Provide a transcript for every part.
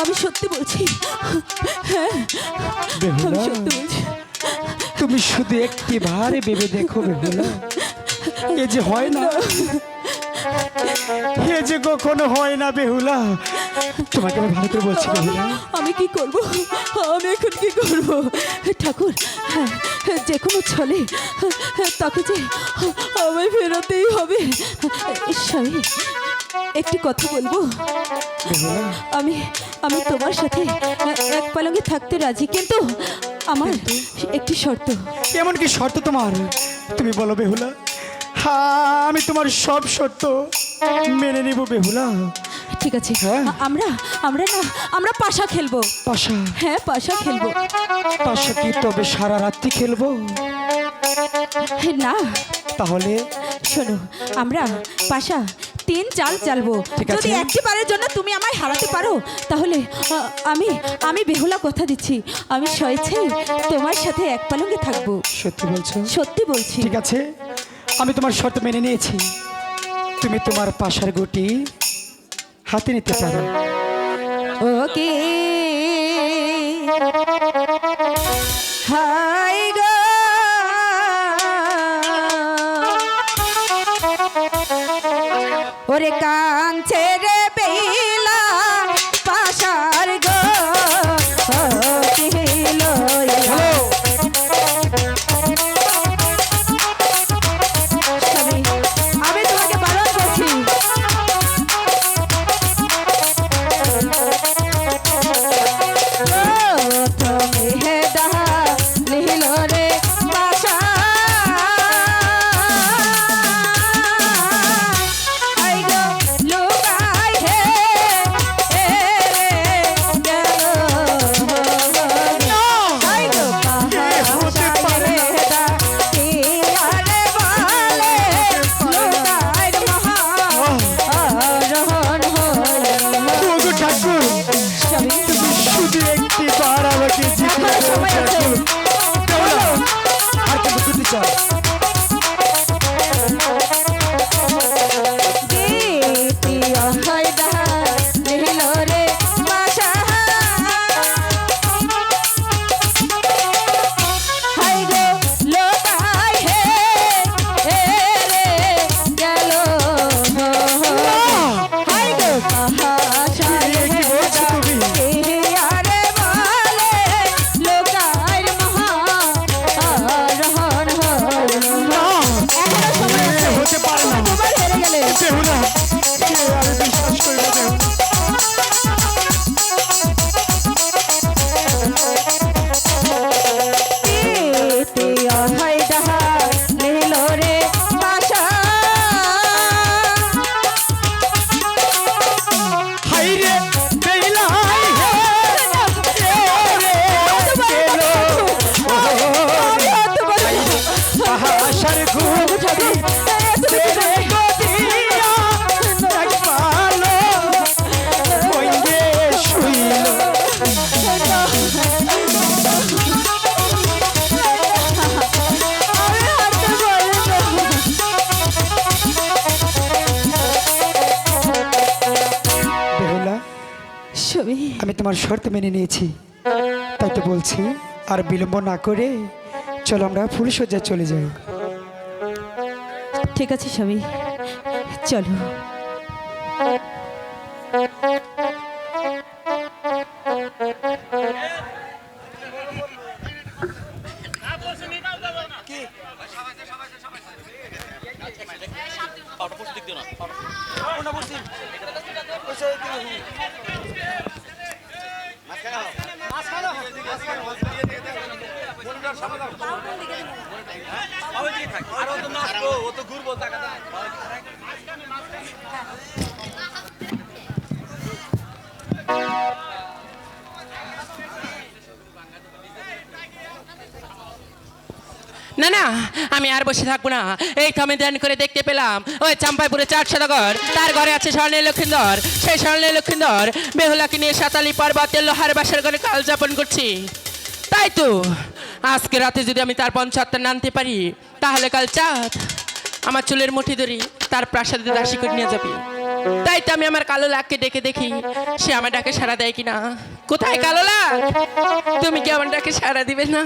আমি সত্যি বলছি। আমি বেহুলা সত্যি বলছি। তুমি শুধু একটি ভারে ভেবে দেখো বেহুলা। এ যে হয় না। এ যে কখনো হয় না বেহুলা। তোমাকে আমি ভালো করে বলছি বেহুলা। আমি কি করব? আমি এখন কি করব? ঠাকুর হ্যাঁ, যে কোনো ছলে তাকে যে আমায় ফেরাতেই হবে। স্বামী একটি কথা বলব? আমি আমি তোমার সাথে এক পালঙ্গে থাকতে রাজি কিন্তু আমার একটি শর্ত। এমন কি শর্ত তোমার? তুমি বলো বেহুলা। হ্যাঁ আমি তোমার সব শর্ত মেনে নিব বেহুলা। ঠিক আছে হ্যাঁ। আমরা আমরা না আমরা পাশা খেলব। পাশা? হ্যাঁ পাশা খেলব। পাশা কি তবে সারা রাত্রি খেলব? না। তাহলে? শোনো আমরা পাশা তিন চাল চালবো। যদি একটি বারের জন্য তুমি আমায় হারাতে পারো তাহলে আমি আমি বেহুলা কথা দিচ্ছি। আমি স্বেচ্ছায় তোমার সাথে এক পালঙ্গে থাকব। সত্যি বলছো? সত্যি বলছি। ঠিক আছে। আমি তোমার শর্ত মেনে নিয়েছি। তুমি তোমার পাশার গুটি হাতে নিতে পারো। ওকে। হাই গো দাও আর কত দিতে চাও ছবি আমি তোমার শর্ত মেনে নিয়েছি। তাই তো বলছি আর বিলম্ব না করে চলো আমরা ফুলশয্যায় চলে যাই। ঠিক আছে স্বামী চলো। না না, আমি আর বসে থাকব না। এই আমি ধ্যান করে দেখতে পেলাম। ওই চাম্পাইপুরে চার সদাগর, তার ঘরে আছে স্বর্ণের লক্ষিন্দর। সেই স্বর্ণের লক্ষিন্দর, বেহুলাকে নিয়ে সাতালি পর্বতের লোহার বাসার ঘরে কাল যাপন করছি। তাই তো। আজকে রাতে যদি আমি তার পঞ্চাত্তর নানতে পারি, তাহলে কাল চাঁদ আমার চুলের মুঠি ধরি তার প্রাসাদে দাসী করে নিয়ে যাবি। তাই তো আমি আমার কালো লাখকে ডেকে দেখি, সে আমার ডাকে সাড়া দেয় কিনা। কোথায় কালো লাখ তুমি কি আমার ডাকে সাড়া দিবে না?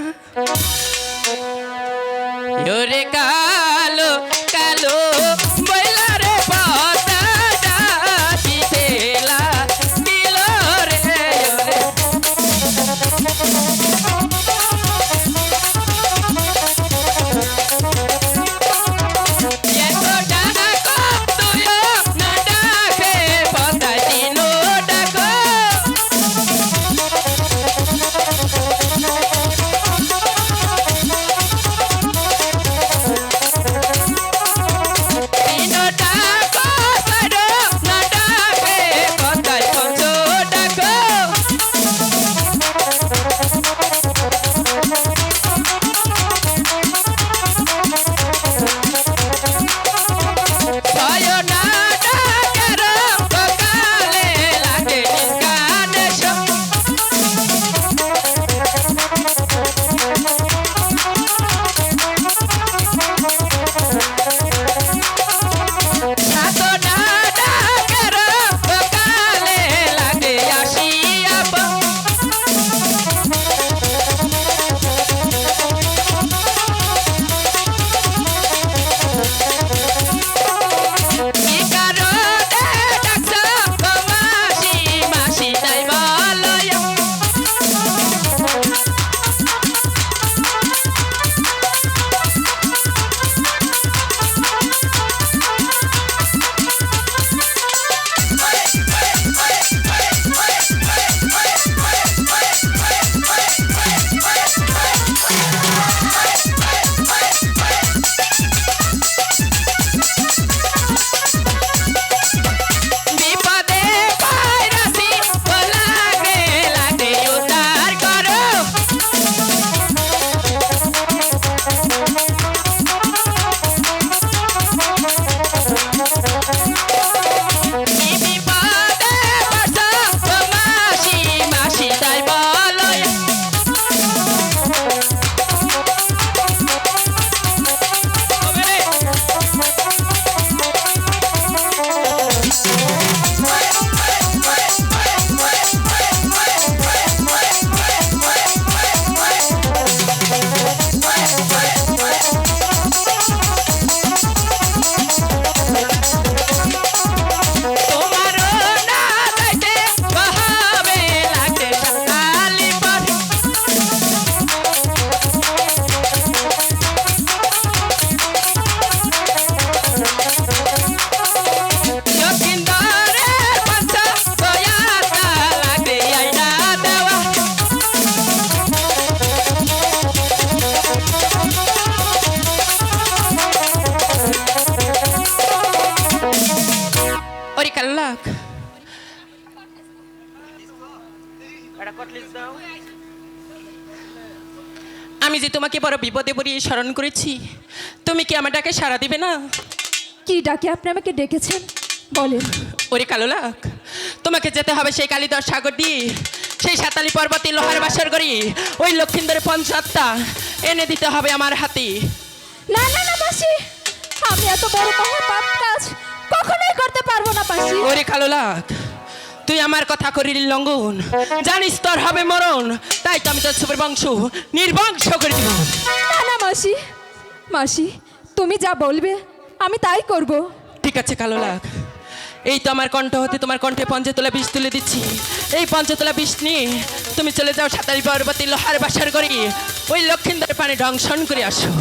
কালো কালো আমি যে তোমাকে বড় বিপদে পড়িয়ে স্মরণ করেছি তুমি কি আমার ডাকে সাড়া দিবে না? কি ডাকে আপনি আমাকে ডেকেছেন? বলেন। ওরে কালো লাখ তোমাকে যেতে হবে সেই কালিদর সাগর দিয়ে সেই সাতালি পর্বতে লোহার বাসর করি ওই লক্ষিন্দরের পঞ্চাত্তা এনে দিতে হবে আমার হাতে। না না না মাসি আমি এত বড় মহাপাপ কাজ কখনোই করতে পারব না মাসি। ওরে কালো লাখ তুই আমার কথা করিলি লঙ্ঘন জানিস তোর হবে মরণ তাই তো আমি তোর সুপের বংশ নির্বংশ করে দিব। না না মাসি মাসি তুমি যা বলবে আমি তাই করব। ঠিক আছে কালো লাখ। এই তো আমার কণ্ঠ হতে তোমার কণ্ঠে পঞ্চতলা বিষ তুলে দিচ্ছি। এই পঞ্চতলা বিষ নিয়ে তুমি চলে যাও সাতারি পর্বতী লোহার বাসার করি ওই লক্ষিন্দরের পানি ধ্বংসন করে আসো।